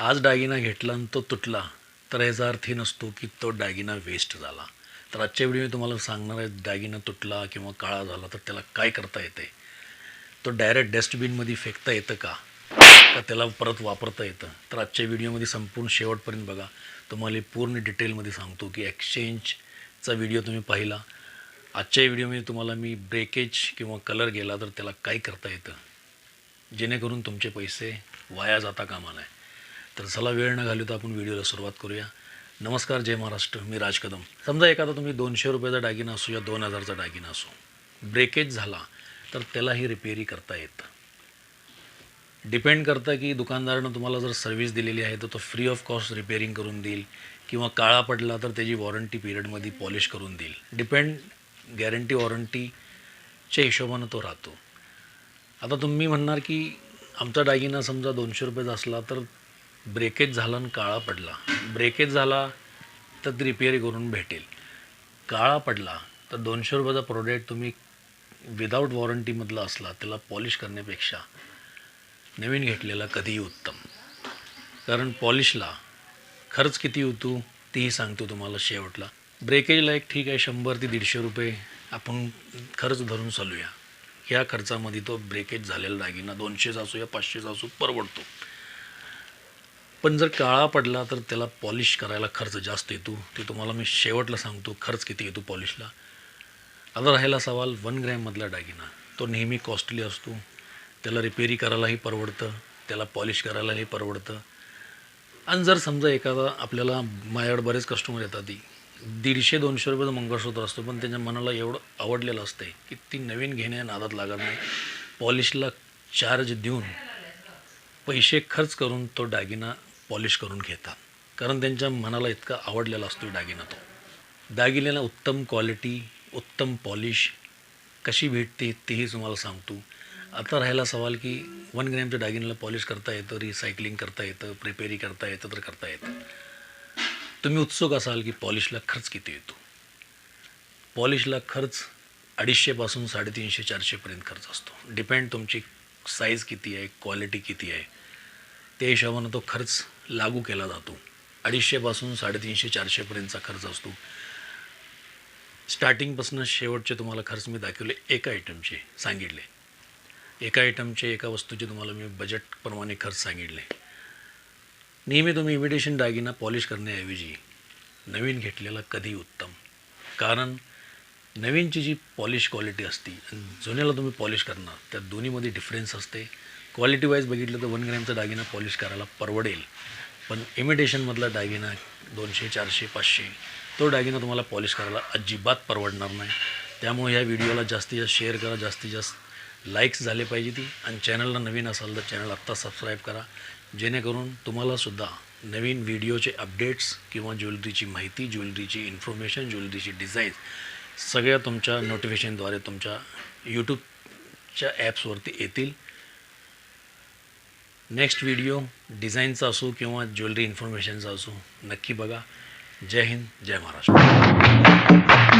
आज दागिना घेतला आणि तो तुटला तर याचा अर्थही नसतो की तो दागिना वेस्ट झाला. तर आजच्या वेळी मी तुम्हाला सांगणार आहे दागिना तुटला किंवा काळा झाला तर त्याला काय करता येते? तो डायरेक्ट डस्टबिनमध्ये फेकता येतं का? का त्याला परत वापरता येतं? तर आजच्या व्हिडिओमध्ये संपूर्ण शेवटपर्यंत बघा. तुम्हाला पूर्ण डिटेलमध्ये सांगतो की एक्सचेंजचा व्हिडिओ तुम्ही पाहिला. आजच्या व्हिडिओमध्ये तुम्हाला मी ब्रेकेज किंवा कलर गेला तर त्याला काय करता येतं? जेणेकरून तुमचे पैसे वाया जाता कामा नये. तर चला वेळ न घालवता आपण व्हिडिओला सुरुवात करूया. नमस्कार जय महाराष्ट्र. मी राज कदम. समजा एखादा तुम्ही दोनशे रुपयाचा दागिना असो या दोन हजारचा दागिना असो ब्रेकेज झाला तर त्यालाही रिपेअरी करता येतं. डिपेंड करतं की दुकानदारानं तुम्हाला जर सर्व्हिस दिलेली आहे तर तो फ्री ऑफ कॉस्ट रिपेअरिंग करून देईल किंवा काळा पडला तर त्याची वॉरंटी पिरियडमध्ये पॉलिश करून देईल. डिपेंड गॅरंटी वॉरंटीच्या हिशोबानं तो राहतो. आता तुम्ही म्हणणार की आमचा दागिना समजा दोनशे रुपयाचा असला तर ब्रेकेज झाला आणि काळा पडला. ब्रेकेज झाला तर रिपेअर करून भेटेल. काळा पडला तर दोनशे रुपयाचा प्रोडक्ट तुम्ही विदाऊट वॉरंटीमधला असला त्याला पॉलिश करण्यापेक्षा नवीन घेतलेला कधीही उत्तम. कारण पॉलिशला खर्च किती होतो तेही सांगतो तुम्हाला शेवटला. ब्रेकेजला एक ठीक आहे शंभर ते दीडशे रुपये आपण खर्च धरून चालूया. ह्या खर्चामध्ये तो ब्रेकेज झालेला दागिना दोनशेचा असो या पाचशेचा असो परवडतो. पण जर काळा पडला तर त्याला पॉलिश करायला खर्च जास्त येतो. ते तुम्हाला मी शेवटला सांगतो खर्च किती येतो पॉलिशला. आता राहिला सवाल वन ग्रॅममधला दागिना तो नेहमी कॉस्टली असतो. त्याला रिपेरी करायलाही परवडतं. त्याला पॉलिश करायलाही परवडतं. आणि जर समजा एखादा आपल्याला माझ्याकडे बरेच कस्टमर येतात. ती दीडशे दोनशे रुपयाचं मंगळसूत्र असतो पण त्याच्या मनाला एवढं आवडलेलं असतं की ती नवीन घेण्या नादात लागत नाही. पॉलिशला चार्ज देऊन पैसे खर्च करून तो दागिना पॉलिश करून घेतात. कारण त्यांच्या मनाला इतका आवडलेला असतो दागिना तो. दागिन्याला उत्तम क्वालिटी उत्तम पॉलिश कशी भेटते तेही तुम्हाला सांगतो. आता राहिला सवाल की वन ग्रॅमच्या दागिन्याला पॉलिश करता येतं रिसायकलिंग करता येतं प्रिपेरी करता येतं तर करता येतं. तुम्ही उत्सुक असाल की पॉलिशला खर्च किती येतो. पॉलिशला खर्च अडीचशेपासून साडेतीनशे चारशेपर्यंत खर्च असतो. डिपेंड तुमची साईज किती आहे क्वालिटी किती आहे. त्या हिशोबानं तो खर्च लागू केला जातो. अडीचशेपासून साडेतीनशे चारशेपर्यंतचा खर्च असतो. स्टार्टिंगपासून शेवटचे तुम्हाला खर्च मी दाखवले एका आयटमचे सांगितले. एका आयटमचे एका वस्तूचे तुम्हाला मी बजेटप्रमाणे खर्च सांगितले. नेहमी तुम्ही इमिटेशन दागिना पॉलिश करण्याऐवजी नवीन घेतलेला कधी उत्तम? कारण नवीनची जी पॉलिश क्वालिटी असती आणि जुन्याला तुम्ही पॉलिश करणार त्या दोन्हीमध्ये डिफरन्स असते. क्वालिटी वाईज बघितलं तर वन ग्रॅमचा दागिना पॉलिश करायला परवडेल. पण इमिटेशनमधला दागिना दोनशे चारशे पाचशे तो दागिना तुम्हाला पॉलिश करायला अजिबात परवडणार नाही. त्यामुळे ह्या व्हिडिओला जास्तीत जास्त शेअर करा जास्तीत जास्त लाईक्स झाले पाहिजे ती. आणि चॅनलला नवीन असाल तर चॅनल आत्ता सबस्क्राईब करा. जेणेकरून तुम्हालासुद्धा नवीन व्हिडिओचे अपडेट्स किंवा ज्वेलरीची माहिती ज्वेलरीची इन्फॉर्मेशन ज्वेलरीची डिझाईन सगळ्या तुमच्या नोटिफिकेशनद्वारे तुमच्या यूट्यूबच्या ॲप्सवरती येतील. नेक्स्ट व्हिडिओ डिझाईनचा असो किंवा ज्वेलरी इन्फॉर्मेशनचा असो नक्की बघा. जय हिंद जय महाराष्ट्र.